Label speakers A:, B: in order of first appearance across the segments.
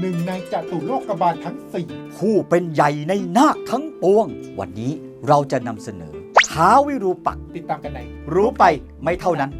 A: หนึ่งในจตุโลกบาลทั้งสี่
B: ผู้เป็นใหญ่ในนาคทั้งปวง วันนี้เราจะนำเสนอท้าววิรูปักษ์
A: ติดตามกันใน
B: รู้ไปไม่เท่านั้น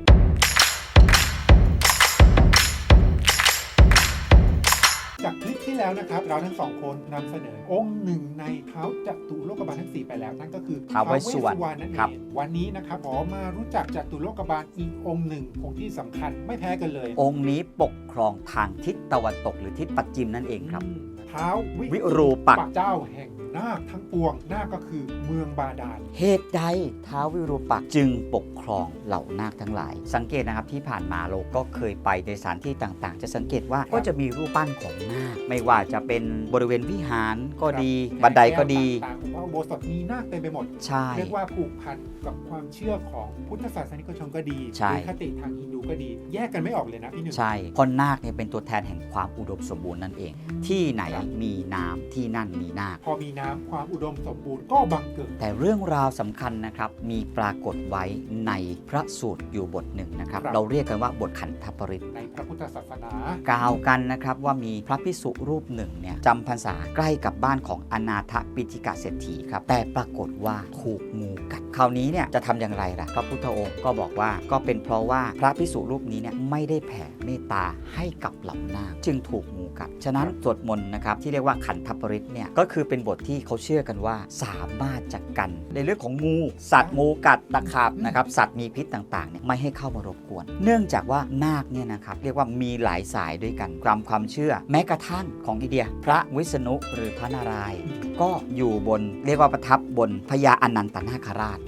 A: แล้วนะครับ เราทั้งสองคนนำเสนอองค์หนึ่งในเท้าจตุโลกบาลทั้งสี่ไปแล้วนั่นก็คือ
B: ท้าวเวสสุวรรณ
A: ท้านั่นเอ
B: ครับ
A: งวันนี้นะครับขอมารู้จักจตุโลกบาลอีกองค์หนึ่งองค์ที่สำคัญไม่แพ้กันเลย
B: องค์นี้ปกครองทางทิศตะวันตกหรือทิศปัจจิมนั่นเองครับ
A: เท้า
B: วิรูปักษ์
A: เจ้าแห่ง นาคทั้งปวงนาคก็คือเมืองบาดาล
B: เหตุใดท้าววิรูปักษ์จึงปกครองเหล่านาคทั้งหลาย สังเกตนะครับที่ผ่านมาเราก็เคยไปในสถานที่ต่างๆ จะสังเกตว่าก็จะมีรูปปั้นของนาคไม่ว่าจะเป็นบริเวณวิหารก็ดีบันไดก็ดี
A: ต่างๆว่าอุโบสถมีนาคเต็มไปหมด
B: ใช่
A: เรียกว่าผูกพันกับความเชื่อของพุทธศาสนิกชนก็ดี
B: ใช่
A: หรือคติทางฮินดูก็ดี แยกกันไม่ออกเลยนะพี่หนึ่ง
B: ใช่เพราะนาคเนี่ยเป็นตัวแทนแห่งความอุดมสมบูรณ์นั่นเอง ที่ไหนมีน้ำที่นั่นมีนาค
A: พอมีน้ำความอุดมสมบูรณ์ก็บังเกิด
B: แต่เรื่องราวสำคัญนะครับมีปรากฏไว้ในพระสูตรอยู่บทหนึ่งนะครับ
A: ครับ
B: เราเรียกกันว่าบทขันธปริต
A: ในพระพุทธศาสนา
B: กล่าวกันนะครับว่ามีพระพิสุรูปหนึ่งเนี่ยจำพรรษาใกล้กับบ้านของอนาถปิฎกเศรษฐีครับแต่ปรากฏว่าถูกงูกัด คราวนี้เนี่ยจะทำอย่างไรล่ะ พระพุทธองค์ก็บอกว่าก็เป็นเพราะว่าพระพิสุรูปนี้เนี่ยไม่ได้แผ่เมตตาให้กับเหล่านาคจึงถูกงูกัด ฉะนั้นสวดมนต์นะครับที่เรียกว่าขันธปริตเนี่ยก็คือเป็นบทที่เขาเชื่อกันว่า สามารถจัดกันในเรื่องของงู สัตว์งูกัดตะขาบนะครับสัตว์มีพิษต่างๆเนี่ยไม่ให้เข้ามารบกวน เนื่องจากว่านาคเนี่ยนะครับเรียกว่ามีหลายสายด้วยกันตามความเชื่อ แม้กระทั่งของอิเดีย พระวิษณุหรือพระนารายณ์ก็อยู่บนเรียกว่าประทับบนพญาอนันตนาคราช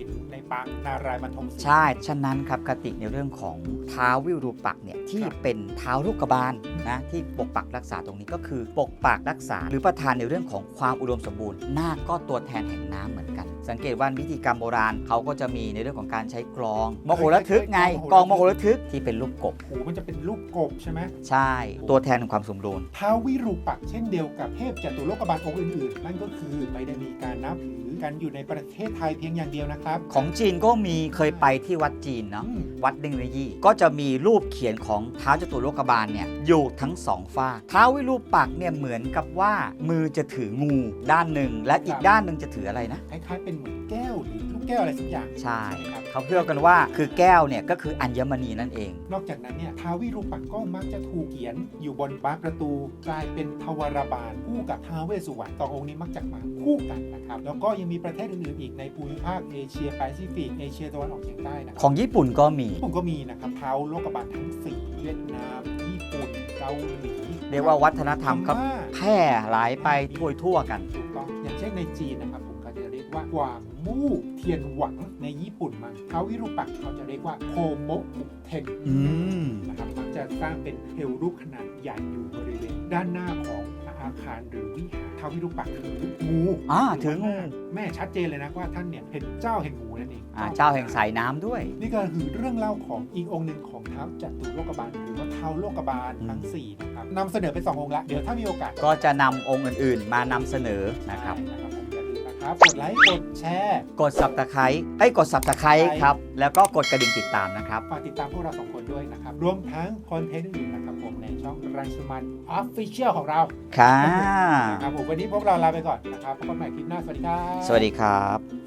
A: ปางนารายณ์บรรทมศรี
B: ใช่ ฉะนั้นครับคติในเรื่องของเท้าววิรูปักษ์เนี่ยที่
A: ครับ
B: เป็นเท้าลูกกบาลนะที่ปกปักรักษาตรงนี้ก็คือปกปักรักษา หรือประทานในเรื่องของความอุดมสมบูรณ์นาคก็ตัวแทนแห่งน้ำเหมือนกัน สังเกตว่าพิธีกรรมโบราณเขาก็จะมีในเรื่องของการใช้กลองมโหระทึกไงกลองมโหระทึกที่เป็นลูกกบ
A: หูมันจะเป็นรูปกบใช่ไหม
B: ใช่ ตัวแทนของความสมดุล
A: ท้าววิรูปักษ์เช่นเดียวกับเทพจตุโลกบาลองค์อื่นๆ นั่นก็คือไม่ได้มีการนับถือกันอยู่ในประเทศไทยเพียงอย่างเดียวนะครับ
B: ของจีนก็มีเคยไปที่วัดจีนเนาะ
A: อืม
B: วัดดิงระยี่ก็จะมีรูปเขียนของท้าวจตุโลกบาลเนี่ยอยู่ทั้งสองฝ้ากท้าววิรูปักษ์เนี่ยเหมือนกับว่ามือจะถืองูด้านหนึ่งและอีกด้านหนึ่งจะถืออะไรนะ
A: คล้ายๆเป็นเหมือนแก้วหรือลูกแก้วอะไรสักอย่าง
B: ใช่
A: ไหมครับ
B: เขาเชื่อกันว่าคือแก้วเนี่ยก็คืออัญมณีนั่นเอง
A: นอกจากนั้นเนี่ยท้าววิรูปักษ์ก็มักจะถูกเขียนอยู่บนบานประตู กลายเป็นทวารบาลคู่กับท้าวเวสสุวรรณสององค์นี้มักจะมาคู่กันนะครับแล้วก็ยังมีประเทศอื่นๆอีกในภูมิภาคเอเชียแปซิฟิกเอเชียตะวันออกเฉียงใต้นะค
B: ข
A: รั
B: องญี่ปุ่นก็มี
A: ญี่ปุ่นก็มีนะครับท้าวโลกบาลทั้งสี่เวียดนาม ญี่ปุ่นเกาหลี
B: เรียกว่าวัฒนธรรมก็
A: พม่า
B: แพร่หลายไปทั่วทั่วๆกัน
A: ถูกต้องอย่างเช่นในจีนนะครับผมก็จะเรียก ว่ากวางมู่เทียนหวังในญี่ปุ่นมั้งท้าววิรูปักษ์เขาจะเรียกว่าโคโมะอุเทน
B: อืม
A: นะครับมักจะสร้างเป็นเทวรูปขนาดใหญ่อยู่บริเวณด้านหน้าของอาคารหรือวิหารท้าววิรูปักษ์ถืองู
B: อ่าถืองู
A: แม่ชัดเจนเลยนะว่าท่านเนี่ยเป็นเจ้าแห่งงูนั่นเอง
B: อ่าเจ้าแห่งสายน้ำด้วย
A: นี่ก็คือเรื่องเล่าของอีกองค์หนึ่งของท้าวจตุโลกบาลหรือว่าท้าวโลกบาลทั้งสี่นะครับนำเสนอเป็นสององค์ละเดี๋ยวถ้ามีโอกาส
B: ก็จะนำองค์อื่น ๆ มานำเสนอนะครับ
A: ใช่นะ ครับผมอย่าลืมนะครับกดไลค์กดแชร์
B: กดสับตะไคร้ไอ้ยกดสับตะไคร้
A: ใช่
B: ครับ แล้วก็กดกระดิ่งติดตามนะครับ
A: ฝากติดตามพวกเราสองคนด้วยนะครับ รวมทั้งคอนเทนต์อื่นๆนะครับผมในช่องรันสมันออฟฟิเชียลของเรา
B: ค่ะ
A: นะครับผมวันนี้พวกเราลาไปก่อนนะครับพบกันใหม่คลิปหน้าสวัสดีครับ
B: สวัสดีครับ